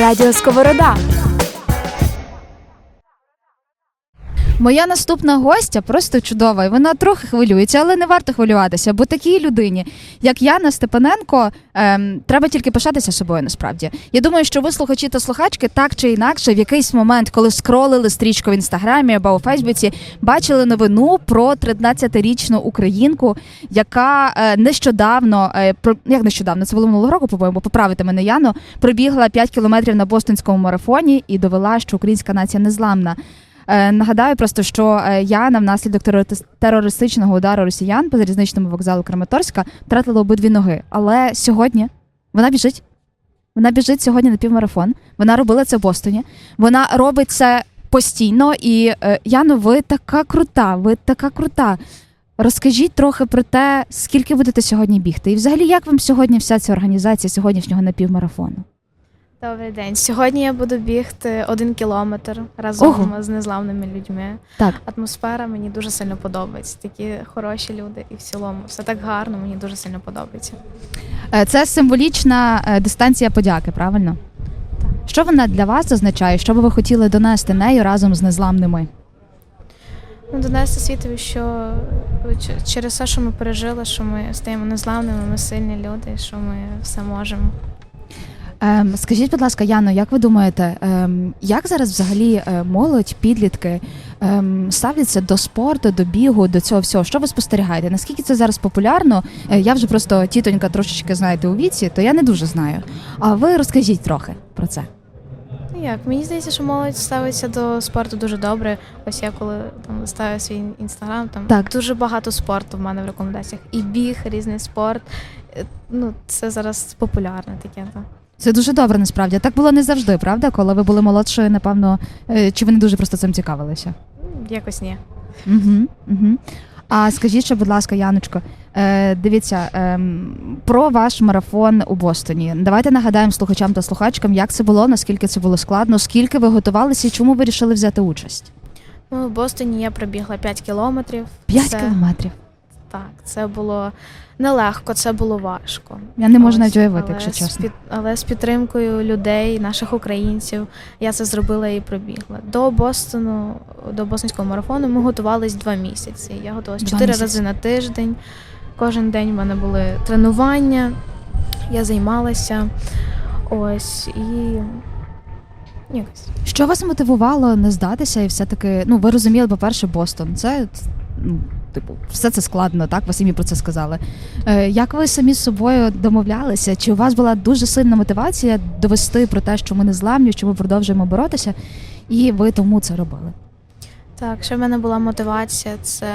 Радіо Сковорода. Моя наступна гостя просто чудова, і вона трохи хвилюється, але не варто хвилюватися, бо такій людині, як Яна Степаненко, ем, треба тільки пишатися собою. Насправді, я думаю, що ви слухачі та слухачки так чи інакше, в якийсь момент, коли скролили стрічку в інстаграмі або у Фейсбуці, бачили новину про 13-річну українку, яка е, нещодавно, е, про як нещодавно, це було минулого року, по-моєму, поправити мене Яно, пробігла 5 кілометрів на бостонському марафоні і довела, що українська нація незламна. Е, Нагадаю просто, що е, Яна внаслідок терористичного удару росіян по залізничному вокзалу Краматорська втратила обидві ноги. Але сьогодні вона біжить. Вона біжить сьогодні на півмарафон. Вона робила це в Бостоні. Вона робить це постійно. І е, Яно, ви така крута, ви така крута. Розкажіть трохи про те, скільки будете сьогодні бігти, і взагалі як вам сьогодні вся ця організація сьогоднішнього напівмарафону? Добрий день. Сьогодні я буду бігти один кілометр разом Ого. з незламними людьми. Так. Атмосфера мені дуже сильно подобається. Такі хороші люди, і в цілому все так гарно, мені дуже сильно подобається. Е, Це символічна е, дистанція подяки, правильно? Що вона для вас означає? Що би ви хотіли донести нею разом з незламними? Ну, донести світові, що через все, що ми пережили, що ми стаємо незламними, ми сильні люди, що ми все можемо. Ем, скажіть, будь ласка, Яно, як ви думаєте, ем, як зараз взагалі е, молодь, підлітки ем, ставляться до спорту, до бігу, до цього всього? Що ви спостерігаєте? Наскільки це зараз популярно? Е, я вже просто тітонька трошечки знаєте у віці, то я не дуже знаю. А ви розкажіть трохи про це. Ну як, мені здається, що молодь ставиться до спорту дуже добре. Ось я коли там ставлю свій інстаграм, там Так. дуже багато спорту в мене в рекомендаціях. І біг, різний спорт. Е, Ну, це зараз популярне таке. Так. Це дуже добре, насправді. Так було не завжди, правда? Коли ви були молодшою, напевно, е, чи ви не дуже просто цим цікавилися? Якось ні. Угу, угу. А скажіть, ще, будь ласка, Яночко, е, дивіться ем, про ваш марафон у Бостоні. Давайте нагадаємо слухачам та слухачкам, як це було, наскільки це було складно, скільки ви готувалися і чому ви вирішили взяти участь? Ну, в Бостоні я пробігла 5 кілометрів. П'ять Це- кілометрів. Так, це було нелегко, це було важко. Я не можу Ось, навіть уявити, але якщо з чесно. під- але з підтримкою людей, наших українців, я це зробила і пробігла. До Бостону, до бостонського марафону ми готувались два місяці. Я готувалася чотири рази на тиждень. Кожен день в мене були тренування, я займалася. Ось і якось. Що вас мотивувало не здатися і все-таки, ну ви розуміли, по-перше, Бостон. Це ну, типу, все це складно, так? Ви самі про це сказали. Е, як ви самі з собою домовлялися? Чи у вас була дуже сильна мотивація довести про те, що ми не зламні, що ми продовжуємо боротися, і ви тому це робили? Так, ще в мене була мотивація, це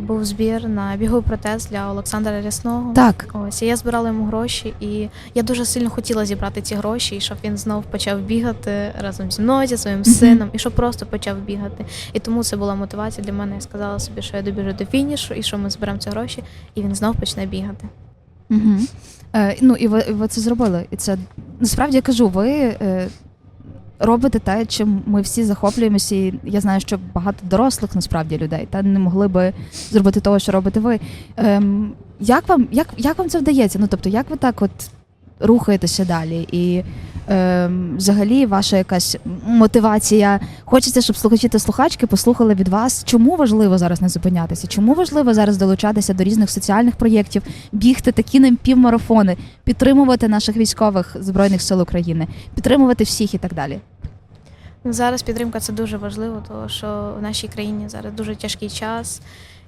був збір на біговий протез для Олександра Рясного. Так. Ось і я збирала йому гроші, і я дуже сильно хотіла зібрати ці гроші, і щоб він знов почав бігати разом зі мною, зі своїм сином, і щоб просто почав бігати. І тому це була мотивація для мене. Я сказала собі, що я добіжу до фінішу, і що ми зберемо ці гроші, і він знов почне бігати. Угу. Е, ну і ви, ви це зробили. І це насправді я кажу, ви е, робите те, чим ми всі захоплюємося. І я знаю, що багато дорослих насправді людей та не могли би зробити того, що робите ви. Ем, як вам як, як вам це вдається? Ну тобто, як ви так от рухаєтеся далі? І ем, взагалі ваша якась мотивація. Хочеться, щоб слухачі та слухачки послухали від вас, чому важливо зараз не зупинятися, чому важливо зараз долучатися до різних соціальних проєктів, бігти такі нам півмарафони, підтримувати наших військових збройних сил України, підтримувати всіх і так далі. Ну, Зараз підтримка це дуже важливо, тому що в нашій країні зараз дуже тяжкий час.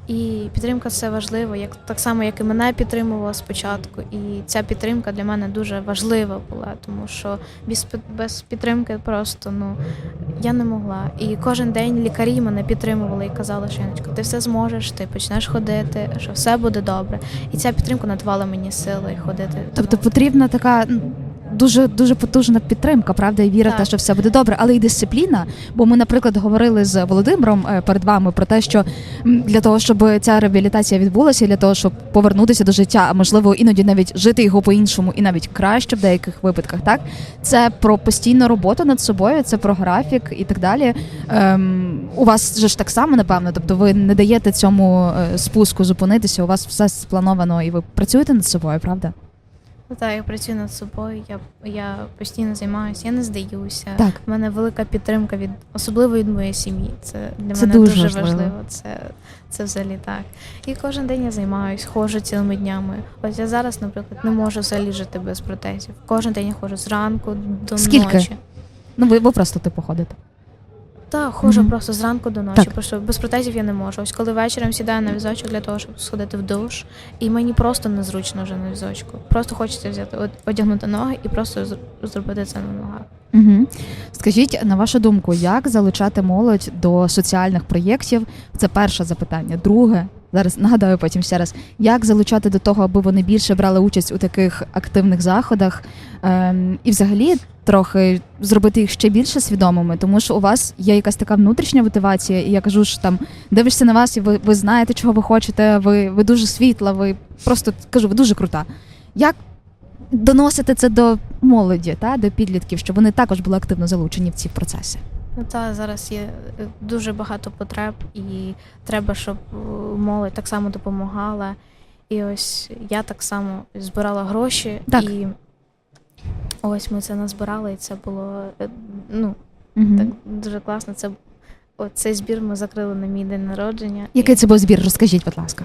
І підтримка це важливо, як так само, як і мене підтримувала спочатку. І ця підтримка для мене дуже важлива була, тому що без, без підтримки просто ну я не могла. І кожен день лікарі мене підтримували і казали, що ти все зможеш, ти почнеш ходити, що все буде добре. І ця підтримка надавала мені сили ходити. Тобто потрібна така дуже дуже потужна підтримка, правда, і віра, те, що все буде добре, але й дисципліна. Бо ми, наприклад, говорили з Володимиром е, перед вами про те, що для того, щоб ця реабілітація відбулася, для того, щоб повернутися до життя, а можливо іноді навіть жити його по-іншому, і навіть краще в деяких випадках, так це про постійну роботу над собою, це про графік і так далі. Ем, у вас же ж так само, напевно, тобто ви не даєте цьому е, спуску зупинитися, у вас все сплановано, і ви працюєте над собою, правда? Ну, Так, я працюю над собою, я, я постійно займаюся, я не здаюся. Так. У мене велика підтримка від особливо від моєї сім'ї. Це для Це мене дуже дуже, важливо. важливо. Це, це взагалі так. І кожен день я займаюсь, ходжу цілими днями. Ось я зараз, наприклад, не можу взагалі жити без протезів. Кожен день я ходжу зранку до Скільки? ночі. Ну, ви, ви просто типу ходите. Так, хожу Мгм. просто зранку до ночі. Так. Просто без протезів я не можу. Ось коли вечором сідаю на візочок для того, щоб сходити в душ, і мені просто незручно вже на візочку. Просто хочеться взяти, од- одягнути ноги і просто зр- зробити це на ногах. Угу. Скажіть, на вашу думку, як залучати молодь до соціальних проєктів? Це перше запитання. Друге, зараз нагадаю потім ще раз, як залучати до того, аби вони більше брали участь у таких активних заходах, ем, і взагалі трохи зробити їх ще більше свідомими, тому що у вас є якась така внутрішня мотивація, і я кажу, що там дивишся на вас, і ви, ви знаєте, чого ви хочете. Ви, ви дуже світла, ви просто кажу, ви дуже крута. Як доносити це до молоді, та до підлітків, щоб вони також були активно залучені в ці процеси. Ну та зараз є е, дуже багато потреб, і треба, щоб е, молодь так само допомагала. І ось я так само збирала гроші, Так. і ось ми це назбирали, і це було е, ну Угу. так дуже класно. Це цей збір ми закрили на мій день народження. Який це був збір? Розкажіть, будь ласка.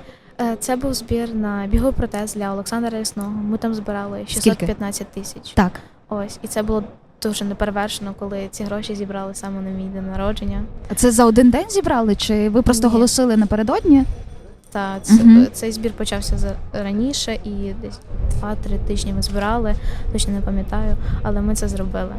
Це був збір на біговий протез для Олександра Ясного. Ми там збирали 615 тисяч. Так. Ось, і це було дуже неперевершено, коли ці гроші зібрали саме на мій день народження. А Це за один день зібрали, чи ви просто Ні. голосили напередодні? Та це, Мгм. цей збір почався за раніше, і десь 2-3 тижні ми збирали, точно не пам'ятаю, але ми це зробили.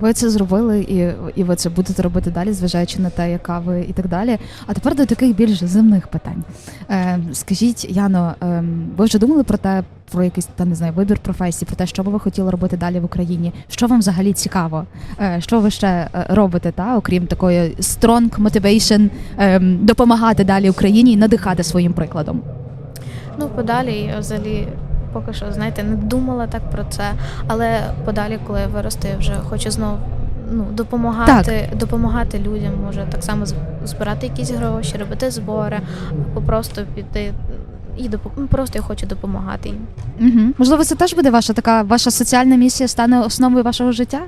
Ви це зробили, і, і ви це будете робити далі, зважаючи на те, яка ви і так далі. А тепер до таких більш земних питань. Е, скажіть, Яно, е, ви вже думали про те, про якийсь там не знаю, вибір професії, про те, що би ви хотіли робити далі в Україні? Що вам взагалі цікаво? Е, що ви ще е, робите, та окрім такої strong motivation, е, допомагати далі Україні і надихати своїм прикладом? Ну, подалі взагалі поки що, знаєте, не думала так про це, але подалі, коли я виросту, я вже хочу знову. Ну, допомагати, допомагати людям, може так само збирати якісь гроші, робити збори, або просто піти і допо- ну, просто я хочу допомагати їм. Угу. Можливо, це теж буде ваша така ваша соціальна місія стане основою вашого життя.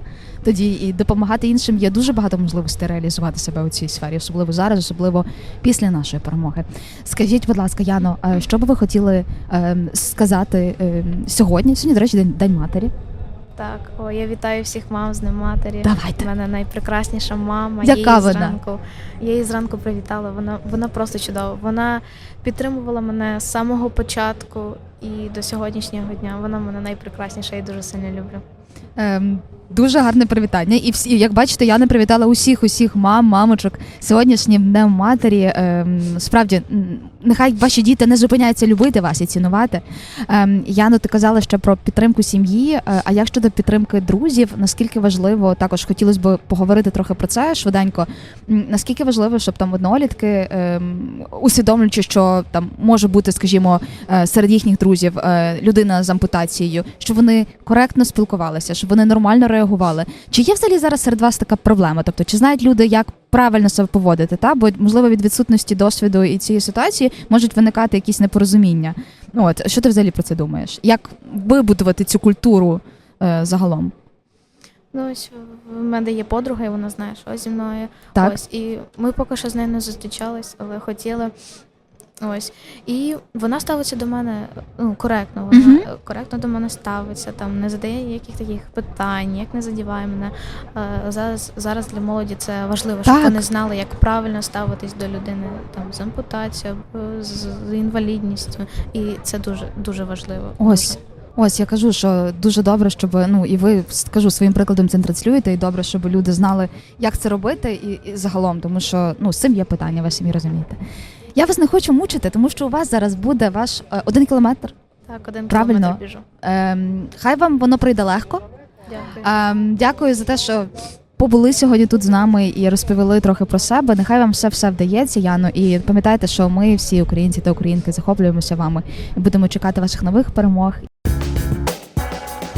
Тоді і допомагати іншим є дуже багато можливостей реалізувати себе у цій сфері, особливо зараз, особливо після нашої перемоги. Скажіть, будь ласка, Яно, е, що би ви хотіли е, сказати е, сьогодні? Сьогодні, до речі, день, день матері. Так, о, я вітаю всіх мам з Днем матері. Давайте. У мене найпрекрасніша мама. Яка я її вона? зранку. Я її зранку привітала. Вона вона просто чудова. Вона підтримувала мене з самого початку і до сьогоднішнього дня. Вона мене найпрекрасніша і дуже сильно люблю. Ем, дуже гарне привітання. І всі, як бачите, я не привітала усіх, усіх мам, мамочок сьогоднішнім днем матері. Ем, справді, нехай ваші діти не зупиняються любити вас і цінувати. Ем, Яно, ти казала ще про підтримку сім'ї. Е, А як щодо підтримки друзів, наскільки важливо, також хотілося б поговорити трохи про це швиденько. Наскільки важливо, щоб там однолітки, ем, усвідомлюючи, що там може бути, скажімо, е, серед їхніх друзів е, людина з ампутацією, щоб вони коректно спілкувалися, щоб вони нормально реагували. Чи є взагалі зараз серед вас така проблема? Тобто, чи знають люди, як правильно себе поводити? Та бо можливо від відсутності досвіду і цієї ситуації можуть виникати якісь непорозуміння. Ну, От що ти взагалі про це думаєш? Як вибудувати цю культуру е, загалом? Ну, ось в мене є подруга, і вона знає, що зі мною. Так, Ось, і ми поки що з нею не зустрічались, але хотіли. Ось. І вона ставиться до мене ну, коректно. Вона Мгм. е, коректно до мене ставиться, там не задає ніяких таких питань, як не задіває мене. Е, Зараз, зараз для молоді це важливо, щоб Так. вони знали, як правильно ставитись до людини там з ампутацією, з, з інвалідністю. І це дуже дуже важливо. Ось. Ось я кажу, що дуже добре, щоб ну і ви скажу своїм прикладом це транслюєте, і добре, щоб люди знали, як це робити, і, і загалом, тому що ну з цим є питання, ви самі розумієте. Я вас не хочу мучити, тому що у вас зараз буде ваш е, один кілометр. Так, один Правильно. кілометр біжу. Ем, хай вам воно прийде легко. Дякую. Ем, дякую за те, що побули сьогодні тут з нами і розповіли трохи про себе. Нехай вам все все вдається, Яно. І пам'ятайте, що ми всі українці та українки захоплюємося вами і будемо чекати ваших нових перемог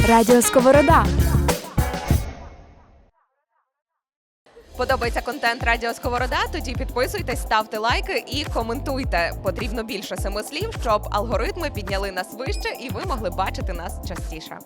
Радіо Сковорода. Подобається контент Радіо Сковорода? Тоді підписуйтесь, ставте лайки і коментуйте. Потрібно більше семи слів, щоб алгоритми підняли нас вище і ви могли бачити нас частіше.